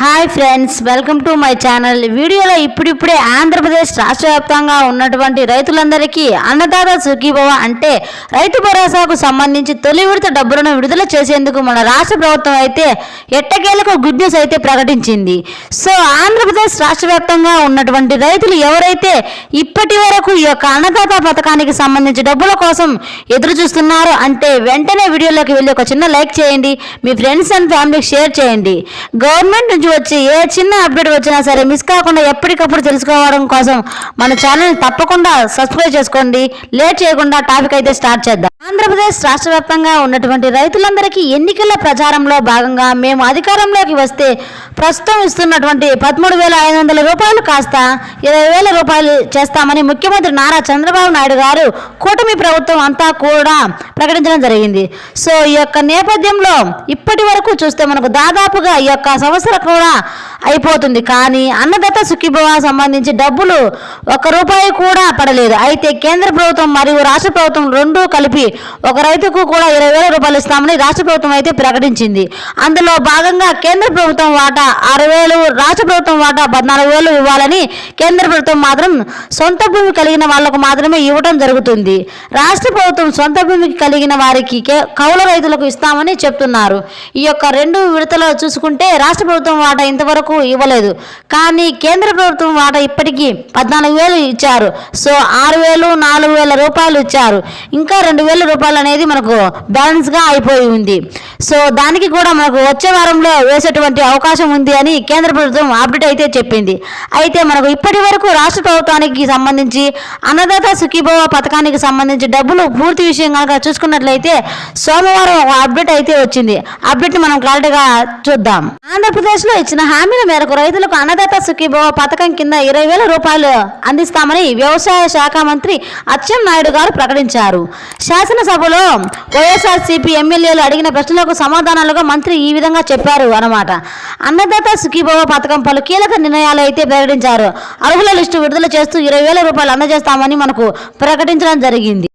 Hi friends welcome to my channel వీడియోలో ఇప్పుడిప్పుడే ఆంధ్రప్రదేశ్ రాష్ట్ర వ్యాప్తంగా ఉన్నటువంటి రైతులందరికీ అన్నదాత సుఖీభవ అంటే రైతు భరోసాకు సంబంధించి తొలి విడత డబ్బులను విడుదల చేసేందుకు మన రాష్ట్ర ప్రభుత్వం అయితే ఎట్టకేలకు గుడ్ న్యూస్ అయితే ప్రకటించింది. సో ఆంధ్రప్రదేశ్ రాష్ట్ర వ్యాప్తంగా ఉన్నటువంటి రైతులు ఎవరైతే ఇప్పటి వరకు ఈ యొక్క అన్నదాత పథకానికి సంబంధించి డబ్బుల కోసం ఎదురు చూస్తున్నారు అంటే వెంటనే వీడియోలోకి వెళ్ళి ఒక చిన్న లైక్ చేయండి. మీ ఫ్రెండ్స్ అండ్ ఫ్యామిలీకి షేర్ చేయండి. గవర్నమెంట్ నుంచి వచ్చి ఏ చిన్న అప్డేట్ వచ్చినా సరే మిస్ కాకుండా ఎప్పటికప్పుడు తెలుసుకోవడం కోసం మన ఛానల్ తప్పకుండా సబ్స్క్రైబ్ చేసుకోండి. లేట్ చేయకుండా టాపిక్ అయితే స్టార్ట్ చేద్దాం. ఆంధ్రప్రదేశ్ రాష్ట్ర వ్యాప్తంగా ఉన్నటువంటి రైతులందరికీ ఎన్నికల ప్రచారంలో భాగంగా మేము అధికారంలోకి వస్తే ప్రస్తుతం ఇస్తున్నటువంటి పదమూడు వేల ఐదు వందల రూపాయలు కాస్త ఇరవై వేల రూపాయలు చేస్తామని ముఖ్యమంత్రి నారా చంద్రబాబు నాయుడు గారు కూటమి ప్రభుత్వం అంతా కూడా ప్రకటించడం జరిగింది. సో ఈ యొక్క నేపథ్యంలో ఇప్పటి వరకు చూస్తే మనకు దాదాపుగా ఈ యొక్క సంవత్సరం కూడా అయిపోతుంది. కానీ అన్నదాత సుఖీభవ సంబంధించి డబ్బులు ఒక రూపాయి కూడా పడలేదు. అయితే కేంద్ర ప్రభుత్వం మరియు రాష్ట్ర ప్రభుత్వం రెండూ కలిపి ఒక రైతుకు కూడా ఇరవై వేల రూపాయలు ఇస్తామని రాష్ట్ర ప్రభుత్వం అయితే ప్రకటించింది. అందులో భాగంగా కేంద్ర ప్రభుత్వం వాటా ఆరు వేలు రాష్ట్ర ప్రభుత్వం వాటా పద్నాలుగు వేలు ఇవ్వాలని కేంద్ర ప్రభుత్వం మాత్రం సొంత భూమి కలిగిన వాళ్ళకు మాత్రమే ఇవ్వడం జరుగుతుంది. రాష్ట్ర ప్రభుత్వం సొంత భూమి కలిగిన వారికి కౌల కౌలు రైతులకు ఇస్తామని చెప్తున్నారు. ఈ యొక్క రెండు విడతలో చూసుకుంటే రాష్ట్ర ప్రభుత్వం వాటా ఇంతవరకు ఇవ్వలేదు. కానీ కేంద్ర ప్రభుత్వం వాటా ఇప్పటికీ పద్నాలుగు వేలు ఇచ్చారు. సో ఆరు వేలు నాలుగు వేల రూపాయలు ఇచ్చారు. ఇంకా రెండు వేల రూపాయలు అనేది మనకు బ్యాలెన్స్గా అయిపోయి ఉంది. సో దానికి కూడా మనకు వచ్చే వారంలో వేసేటువంటి అవకాశం ఉంది అని కేంద్ర ప్రభుత్వం అప్డేట్ అయితే చెప్పింది. అయితే మనకు ఇప్పటి వరకు రాష్ట్ర ప్రభుత్వానికి సంబంధించి అన్నదాత సుఖీభవ పథకానికి సంబంధించి డబ్బులు పూర్తి విషయం కనుక చూసుకున్నట్లయితే సోమవారం ఒక అప్డేట్ అయితే వచ్చింది. అప్డేట్ మనం క్లారిటీగా చూద్దాం. ఆంధ్రప్రదేశ్లో ఇచ్చిన హామీల మేరకు రైతులకు అన్నదాత సుఖీభవ పథకం కింద ఇరవై వేల రూపాయలు అందిస్తామని వ్యవసాయ శాఖ మంత్రి అచ్చెం నాయుడు గారు ప్రకటించారు. శాసనసభలో వైఎస్ఆర్సీపీ ఎమ్మెల్యేలు అడిగిన ప్రశ్నలకు సమాధానాలుగా మంత్రి ఈ విధంగా చెప్పారు అన్నమాట. అన్నదాత సుఖీభవ పథకం పలు కీలక నిర్ణయాలు అయితే ప్రకటించారు. అర్హుల లిస్టు విడుదల చేస్తూ ఇరవై వేల రూపాయలు అందజేస్తామని మనకు ప్రకటించడం జరిగింది.